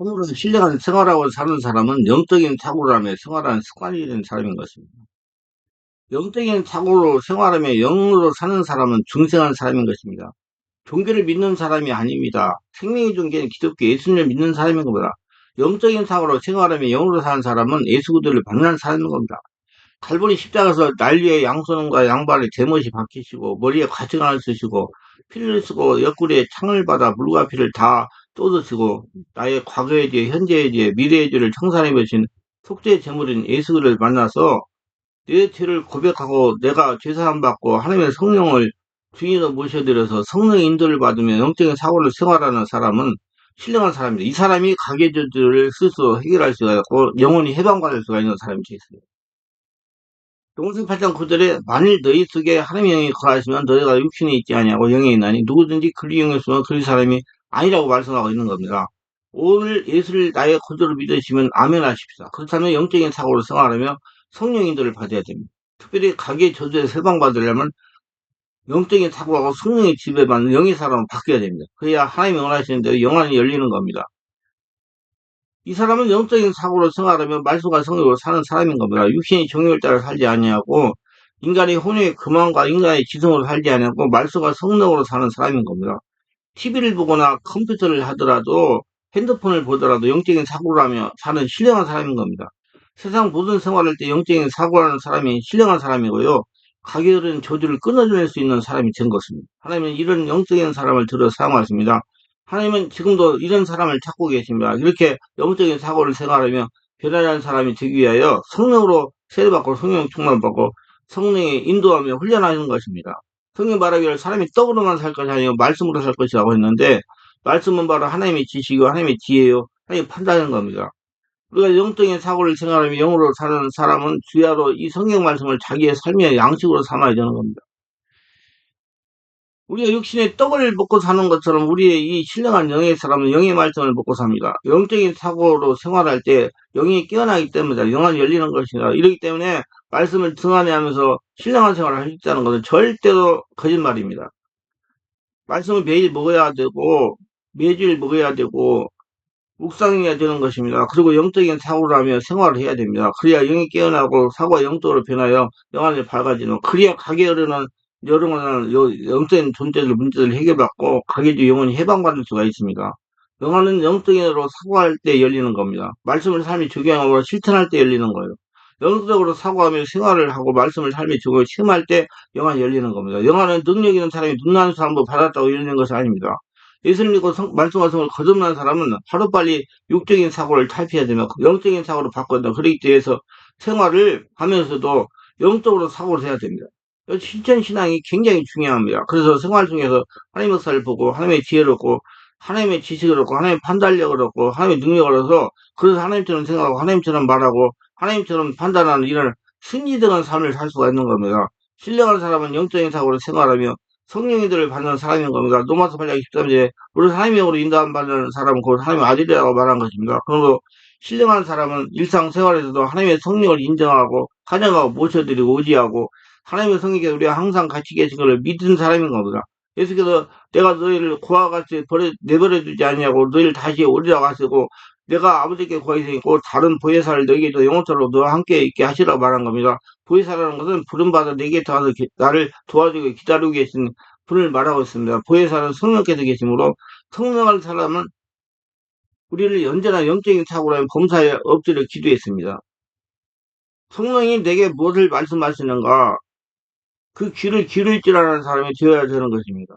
오늘은 신령한 생활하고 사는 사람은 영적인 사고라며 생활하는 습관이 된 사람인 것입니다. 영적인 사고로 생활하며 영으로 사는 사람은 중생한 사람인 것입니다. 종교를 믿는 사람이 아닙니다. 생명의 종교는 기독교 예수님을 믿는 사람인 겁니다. 영적인 사고로 생활하며 영으로 사는 사람은 예수 그리스도를 만난 사람인 겁니다. 갈보리 십자가에서 난리의 양손과 양발에 제멋이 박히시고 머리에 과정을 쓰시고 피를 쓰고 옆구리에 창을 받아 물과 피를 다 쏟으시고 나의 과거의 죄, 현재의 죄, 미래의 죄를 청산해 보신 속죄 제물인 예수를 만나서 내 죄를 고백하고 내가 죄사함 받고 하나님의 성령을 주인으로 모셔드려서 성령 인도를 받으며 영적인 사고를 생활하는 사람은 신령한 사람입니다. 이 사람이 가계 죄들을 스스로 해결할 수가 있고 영원히 해방받을 수가 있는 사람이 되겠습니다. 동생 8장 9절에 만일 너희 속에 하나님의 영이 거하시면 너희가 육신이 있지 아니하고 영이 있나니 누구든지 그리 영이 있으면 그 사람이 아니라고 말씀하고 있는 겁니다. 오늘 예수를 나의 구조로 믿으시면 아멘 하십시다. 그렇다면 영적인 사고로 생활하며 성령 인도를 받아야 됩니다. 특별히 가게 저주에서 해방받으려면 영적인 사고하고 성령의 지배받는 영의 사람을 바뀌어야 됩니다. 그래야 하나님이 원하시는 대로 영안이 열리는 겁니다. 이 사람은 영적인 사고로 생활하며 말씀과 성령으로 사는 사람인 겁니다. 육신이 따라 살지 아니하고 인간의 혼의 금왕과 인간의 지성으로 살지 아니하고 말씀과 성령으로 사는 사람인 겁니다. TV를 보거나 컴퓨터를 하더라도 핸드폰을 보더라도 영적인 사고를 하며 사는 신령한 사람인 겁니다. 세상 모든 생활할 때 영적인 사고하는 사람이 신령한 사람이고요. 가게들은 저주를 끊어낼 수 있는 사람이 된 것입니다. 하나님은 이런 영적인 사람을 들어 사용하십니다. 하나님은 지금도 이런 사람을 찾고 계십니다. 이렇게 영적인 사고를 생활하며 변화한 사람이 되기 위하여 성령으로 세례받고 성령 충만받고 성령에 인도하며 훈련하는 것입니다. 성경 말하기를 사람이 떡으로만 살 것이 아니고 말씀으로 살 것이라고 했는데 말씀은 바로 하나님의 지식이고 하나님의 지혜요 하나님의 판단인 겁니다. 우리가 영적인 사고를 생각하며 영으로 사는 사람은 주야로 이 성경 말씀을 자기의 삶의 양식으로 삼아야 되는 겁니다. 우리가 육신의 떡을 먹고 사는 것처럼 우리의 이 신령한 영의 사람은 영의 말씀을 먹고 삽니다. 영적인 사고로 생활할 때 영이 깨어나기 때문에 영안이 열리는 것이다. 이러기 때문에 말씀을 등한해 하면서 신령한 생활을 할 수 있다는 것은 절대로 거짓말입니다. 말씀을 매일 먹어야 되고 매주일 먹어야 되고 묵상해야 되는 것입니다. 그리고 영적인 사고를 하며 생활을 해야 됩니다. 그래야 영이 깨어나고 사고가 영적으로 변하여 영안이 밝아지는 그래야 가게 어르는 여러분은 영적인 존재들 문제를 해결받고 가게도 영원히 해방받을 수가 있습니다. 영화는 영적인으로 사고할 때 열리는 겁니다. 말씀을 삶이 적용하고 실천할 때 열리는 거예요. 영적으로 사고하며 생활을 하고 말씀을 삶에 적용하고 실험할 때 영화는 열리는 겁니다. 영화는 능력 있는 사람이 눈나는 사람도 받았다고 열리는 것이 아닙니다. 예수님 믿고 말씀과 성을 거듭난 사람은 하루빨리 육적인 사고를 탈피해야 되며 영적인 사고로 바꿔야 된다. 그러기 위해서 생활을 하면서도 영적으로 사고를 해야 됩니다. 실천 신앙이 굉장히 중요합니다. 그래서 생활 중에서 하나님의 역사를 보고 하나님의 지혜를 얻고 하나님의 지식을 얻고 하나님의 판단력을 얻고 하나님의 능력을 얻어서 그래서 하나님처럼 생각하고 하나님처럼 말하고 하나님처럼 판단하는 이런 승리등한 삶을 살 수가 있는 겁니다. 신령한 사람은 영적인 사고로 생활하며 성령이들을 받는 사람인 겁니다. 노마스 8장 13제 우리 하나님의 영으로 인도함 받는 사람은 곧 하나님의 아들이라고 말한 것입니다. 그러므로 신령한 사람은 일상생활에서도 하나님의 성령을 인정하고 환영하고 모셔드리고 의지하고 하나님의 성령께서 우리가 항상 같이 계신 것을 믿은 사람인 겁니다. 예수께서 내가 너희를 고아 같이 버려, 내버려 두지 않냐고 너희를 다시 오리라고 하시고 내가 아버지께 구하시니 곧 다른 보혜사를 너희에게도 영원토록 너와 함께 있게 하시라고 말한 겁니다. 보혜사라는 것은 부름받아 내게 와서 나를 도와주고 기다리고 계신 분을 말하고 있습니다. 보혜사는 성령께서 계시므로 성령할 사람은 우리를 언제나 영적인 사고라면 범사에 엎드려 기도했습니다. 성령이 내게 무엇을 말씀하시는가 그 귀를 기를 줄 아는 사람이 되어야 되는 것입니다.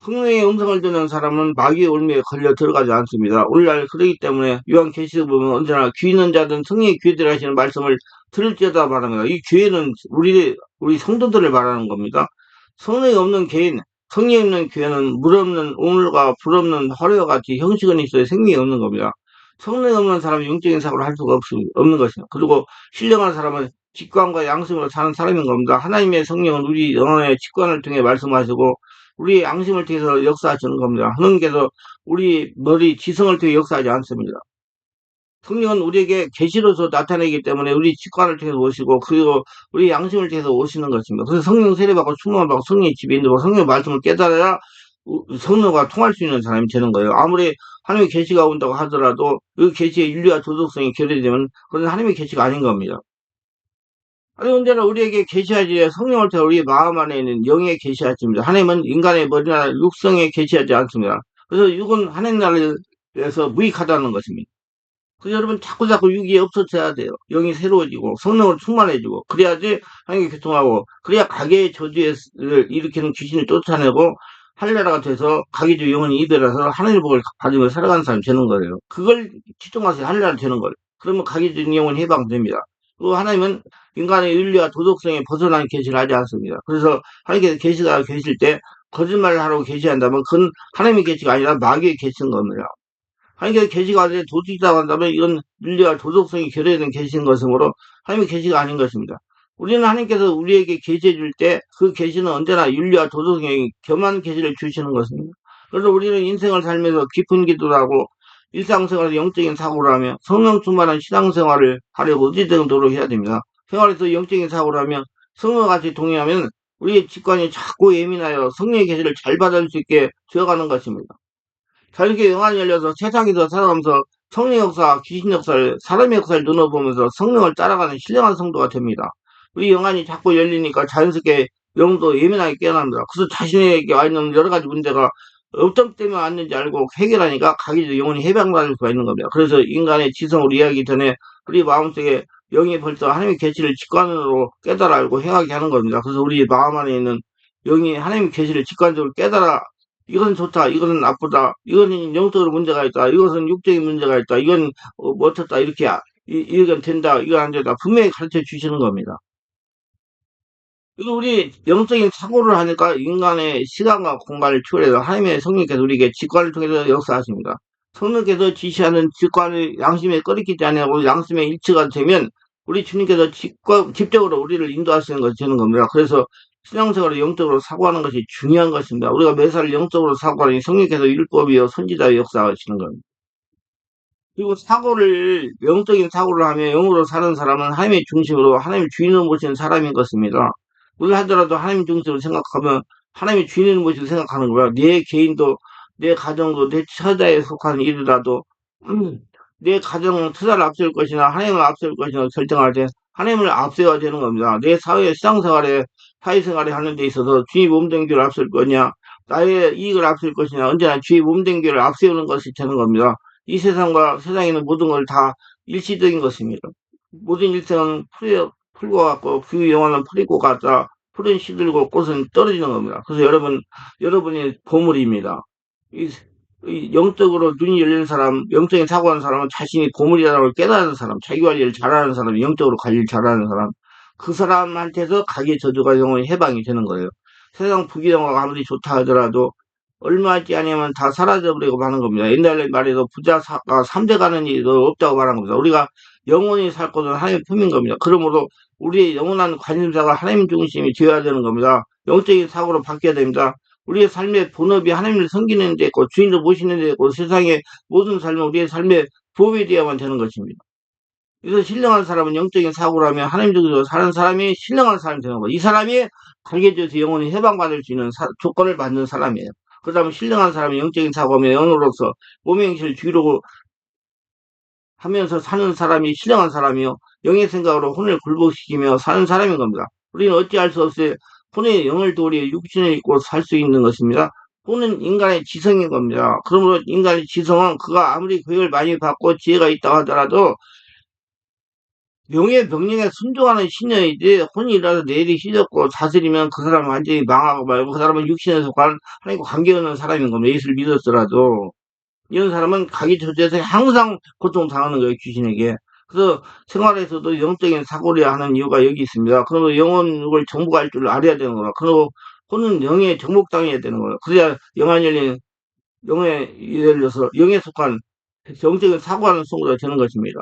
성령의 음성을 듣는 사람은 마귀의 올미에 걸려 들어가지 않습니다. 오늘날 그러기 때문에 요한 계시록 보면 언제나 귀 있는 자든 성령의 귀들 하시는 말씀을 들을지어다 말합니다. 이 교회는 우리 우리 성도들을 말하는 겁니다. 성령이 없는 개인, 성령이 없는 교회는 물 없는 오물과 불 없는 화려와 같이 형식은 있어야 생명이 없는 겁니다. 성령이 없는 사람은 영적인 사고를 할 수가 없, 없는 것입니다. 그리고 신령한 사람은 직관과 양심으로 사는 사람인 겁니다. 하나님의 성령은 우리 영혼의 직관을 통해 말씀하시고 우리 양심을 통해서 역사하시는 겁니다. 하나님께서 우리 머리 지성을 통해 역사하지 않습니다. 성령은 우리에게 계시로서 나타내기 때문에 우리 직관을 통해서 오시고 그리고 우리 양심을 통해서 오시는 것입니다. 그래서 성령 세례받고 충만을 받고 성령의 집에 있는 성령의 말씀을 깨달아야 우- 성령과 통할 수 있는 사람이 되는 거예요. 아무리 하나님의 계시가 온다고 하더라도 그 계시의 윤리와 도덕성이 결여되면 그건 하나님의 계시가 아닌 겁니다. 아니 언제나 우리에게 계시하지 성령을 통해 우리 마음 안에 있는 영에 계시하십니다. 하나님은 인간의 머리나 육성에 계시하지 않습니다. 그래서 육은 하나님 나라에서 무익하다는 것입니다. 그래서 여러분 자꾸 자꾸 육이 없어져야 돼요. 영이 새로워지고 성령을 충만해지고 그래야지 하나님께 교통하고 그래야 가게의 저주를 일으키는 귀신을 쫓아내고 할례라가 돼서 가게주 영혼이 이별해서 하나님의 복을 받으며 살아가는 사람이 되는 거예요. 그걸 집중하세요. 할례가 되는 걸. 그러면 가게주 영혼이 해방됩니다. 그 하나님은 인간의 윤리와 도덕성에 벗어난 계시를 하지 않습니다. 그래서 하나님께서 계시가 계실 때 거짓말을 하라고 계시한다면 그건 하나님의 계시가 아니라 마귀의 계시인 겁니다. 하나님께서 계시가 아니라 도둑이라고 한다면 이건 윤리와 도덕성이 결여된 계시인 것이므로 하나님의 계시가 아닌 것입니다. 우리는 하나님께서 우리에게 계시해 줄 때 그 계시는 언제나 윤리와 도덕성에 겸한 계시를 주시는 것입니다. 그래서 우리는 인생을 살면서 깊은 기도를 하고 일상생활에서 영적인 사고를 하며 성령 충만한 신앙생활을 하려고 어디든 노력해야 됩니다. 생활에서 영적인 사고를 하며 성령과 같이 동의하면 우리의 직관이 자꾸 예민하여 성령의 계시를 잘 받을 수 있게 되어가는 것입니다. 자 이렇게 영안이 열려서 세상에서 살아가면서 성령 역사, 귀신 역사를 사람의 역사를 눈어보면서 성령을 따라가는 신령한 성도가 됩니다. 우리 영안이 자꾸 열리니까 자연스럽게 영도 예민하게 깨어납니다. 그래서 자신에게 와 있는 여러 가지 문제가 어떤 때문에 왔는지 알고 해결하니까 가기도 영혼이 해방받을 수가 있는 겁니다. 그래서 인간의 지성으로 이야기 전에 우리 마음속에 영이 벌써 하나님의 계시를 직관으로 깨달아 알고 행하게 하는 겁니다. 그래서 우리 마음 안에 있는 영이 하나님의 계시를 직관적으로 깨달아 이건 좋다, 이거는 나쁘다, 이거는 영적으로 문제가 있다, 이것은 육적인 문제가 있다, 이건 어, 못했다, 이렇게 이, 이건 된다, 이건 안 된다 분명히 가르쳐 주시는 겁니다. 이거 우리 영적인 사고를 하니까 인간의 시간과 공간을 초월해서 하나님의 성령께서 우리에게 직관을 통해서 역사하십니다. 성령께서 지시하는 직관을 양심에 꺼리키지 아니하고 양심의 일치가 되면 우리 주님께서 직관, 직접적으로 우리를 인도하시는 것이 되는 겁니다. 그래서 신앙생활을 영적으로 사고하는 것이 중요한 것입니다. 우리가 매사를 영적으로 사고하니 성령께서 율법이요 선지자의 역사하시는 겁니다. 그리고 사고를 영적인 사고를 하며 영으로 사는 사람은 하나님의 중심으로 하나님의 주인을 모시는 사람인 것입니다. 뭘 하더라도 하나님 중심으로 생각하면 하나님의 주인을 모시고 생각하는 거야. 내 개인도 내 가정도 내 처자에 속한 일이라도 음, 내 가정 투자를 앞세울 것이나 하나님을 앞세울 것이나 결정할 때 하나님을 앞세워야 되는 겁니다. 내 사회 신앙생활에 사회생활에 하는 데 있어서 주의 몸댕기를 앞설 거냐 나의 이익을 앞설 것이냐 언제나 주의 몸댕기를 앞세우는 것이 되는 겁니다. 이 세상과 세상에 있는 모든 걸 다 일시적인 것입니다. 모든 일생은 풀, 풀고 같고 그 영화는 풀리고 같다. 풀은 시들고 꽃은 떨어지는 겁니다. 그래서 여러분, 여러분이 보물입니다. 영적으로 눈이 열린 사람, 영적인 사고하는 사람은 자신이 보물이라는 걸 깨달은 사람, 자기 관리를 잘하는 사람, 영적으로 관리를 잘하는 사람, 그 사람한테서 가게 저주가 영원히 해방이 되는 거예요. 세상 부귀영화가 아무리 좋다 하더라도 얼마 있지 않으면 다 사라져버리고 마는 겁니다. 옛날 말에도 부자가 3대 가는 일이 없다고 말한 겁니다. 우리가 영원히 살 곳은 하나님의 품인 겁니다. 그러므로 우리의 영원한 관심사가 하나님 중심이 되어야 되는 겁니다. 영적인 사고로 바뀌어야 됩니다. 우리의 삶의 본업이 하나님을 섬기는 데 있고 주인을 모시는 데 있고 세상의 모든 삶은 우리의 삶의 부업이 되어야만 되는 것입니다. 그래서 신령한 사람은 영적인 사고를 하며 하나님 중에서 사는 사람이 신령한 사람이 되는 거예요. 이 사람이 달개져서 영원히 해방받을 수 있는 사, 조건을 받는 사람이에요. 그 다음에 신령한 사람이 영적인 사고하며 영으로서 몸의 행실을 주의로 하면서 사는 사람이 신령한 사람이요. 영의 생각으로 혼을 굴복시키며 사는 사람인 겁니다. 우리는 어찌할 수 없이 혼의 영을 도리 육신을 입고 살 수 있는 것입니다. 혼은 인간의 지성인 겁니다. 그러므로 인간의 지성은 그가 아무리 교육을 많이 받고 지혜가 있다고 하더라도 명예 명령에 순종하는 신녀이지 혼이라도 내일이 휘졌고 다스리면 그 사람은 완전히 망하고 말고 그 사람은 육신에 속한 하나님과 관계없는 사람인 겁니다. 예수를 믿었더라도 이런 사람은 가기 저지에서 항상 고통당하는 거예요 귀신에게. 그래서 생활에서도 영적인 사고를 하는 이유가 여기 있습니다. 그러면 영혼을 정복할 줄 알아야 되는 거라. 그리고 혼은 영에 정복당해야 되는 거예요. 그래야 영안 열린 영에 열려서 영에 속한 영적인 사고하는 성도가 되는 것입니다.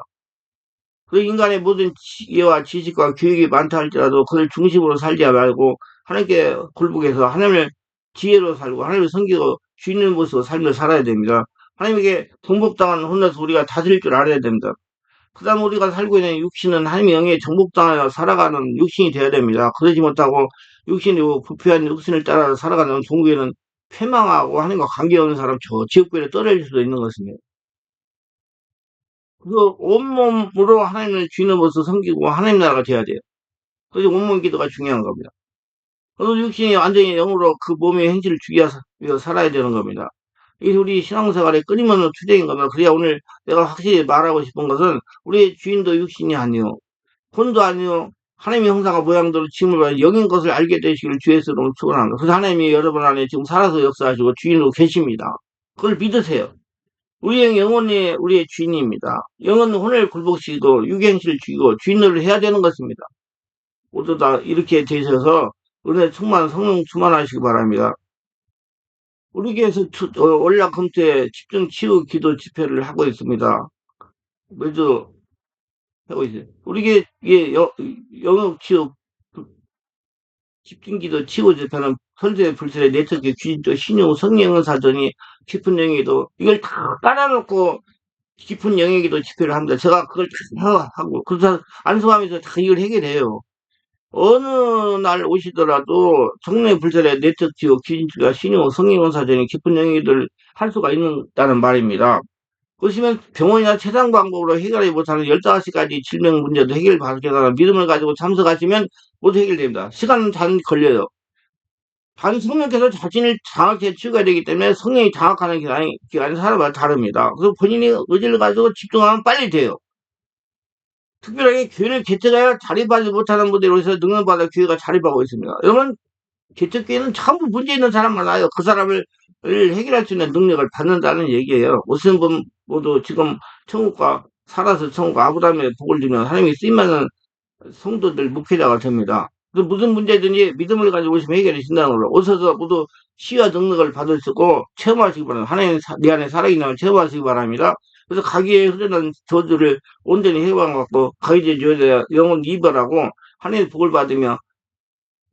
그 인간의 모든 지혜와 지식과 교육이 많다 할지라도 그를 중심으로 살지 말고 하나님께 굴복해서 하나님을 지혜로 살고 하나님을 섬기고 주인의 모습으로 삶을 살아야 됩니다. 하나님에게 동복당하는 혼내서 우리가 다스릴 줄 알아야 됩니다. 그 다음 우리가 살고 있는 육신은 하나님의 정복당하여 살아가는 육신이 되어야 됩니다. 그러지 못하고 육신이 부패한 육신을 따라 살아가는 종교에는 패망하고 하나님과 관계없는 사람 저 지옥불에 떨어질 수도 있는 것입니다. 그 온몸으로 하나님을 모습 섬기고 하나님 나라가 돼야 돼요. 그래서 온몸 기도가 중요한 겁니다. 그래서 육신이 완전히 영으로 그 몸의 행실을 죽여 살아야 되는 겁니다. 이게 우리 신앙생활에 끊임없는 투쟁인 겁니다. 그래야 오늘 내가 확실히 말하고 싶은 것은 우리의 주인도 육신이 아니요. 혼도 아니요. 하나님의 형상과 모양대로 지음을 받은 영인 것을 알게 되시기를 주의스러운 축원합니다. 그래서 하나님이 여러분 안에 지금 살아서 역사하시고 주인으로 계십니다. 그걸 믿으세요. 우리의 영혼이 우리의 주인입니다. 영은 혼을 굴복시키고 유행실을 죽이고 주인을 해야 되는 것입니다. 모두 다 이렇게 되셔서 은혜 충만 성령 충만하시기 바랍니다. 우리 교회에서 올라 금토에 집중 치유 기도 집회를 하고 있습니다. 매주 하고 있어요. 우리 교회 영역 치유 집중 기도 치유 집회는 선제 불설의 내적의 귀신도 신용 성령은 사전이 깊은 영역에도 이걸 다 깔아놓고 깊은 영역에도 집회를 합니다. 제가 그걸 다 하고 그래서 안수하면서 다 이걸 해결해요. 어느 날 오시더라도 정례 내적 지옥 귀신주가 신용 성령은 사전이 깊은 영역을 할 수가 있다는 말입니다. 보시면 병원이나 최상 방법으로 해결하지 못하는 15가지 질병 문제도 해결받겠다는 믿음을 가지고 참석하시면 모두 해결됩니다. 시간은 단 걸려요. 단 성령께서 자신을 장악해 치유가 되기 때문에 성령이 장악하는 기간이, 기간이 사람마다 다릅니다. 그래서 본인이 의지를 가지고 집중하면 빨리 돼요. 특별하게 교회를 개척하여 자립하지 못하는 분들로 해서 능력받아 교회가 자립하고 있습니다. 여러분, 개척교회는 전부 문제 있는 사람만 와요. 그 사람을 해결할 수 있는 능력을 받는다는 얘기예요. 무슨 분 모두 지금 천국과 살아서 천국 아브라함의 복을 주면 하나님이 쓰임받는 성도들 목회자가 됩니다. 그 무슨 문제든지 믿음을 가지고 오시면 해결해 준다는 걸로 오셔서 모두 시와 능력을 받을 수 있고 체험하시기 바랍니다. 하나님 내 안에 살아있는 체험하시기 바랍니다. 그래서 가기에 흐르는 저주를 온전히 해방받고 가기제 저주에 영혼 이별하고 하나님의 복을 받으며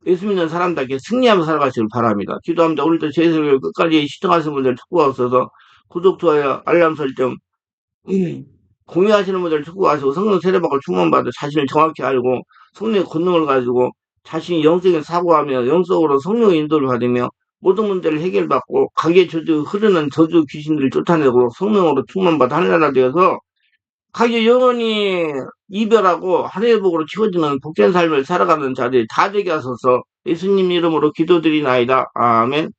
예수 믿는 사람답게 승리하며 살아가시길 바랍니다. 기도합니다. 오늘도 제 설교 끝까지 시청하시는 분들 축복하셔서 구독, 좋아요, 알람 설정, 음, 공유하시는 분들 축복하시고 성령 세례받고 충만받아 자신을 정확히 알고 성령의 권능을 가지고 자신이 영적인 사고하며 영적으로 성령의 인도를 받으며 모든 문제를 해결받고 가게 저주 흐르는 저주 귀신들을 쫓아내고 성령으로 충만받아 하늘나라 되어서 가게 영원히 이별하고 하늘의 복으로 치워지는 복된 삶을 살아가는 자들이 다 되게 하소서 예수님 이름으로 기도드리나이다. 아멘.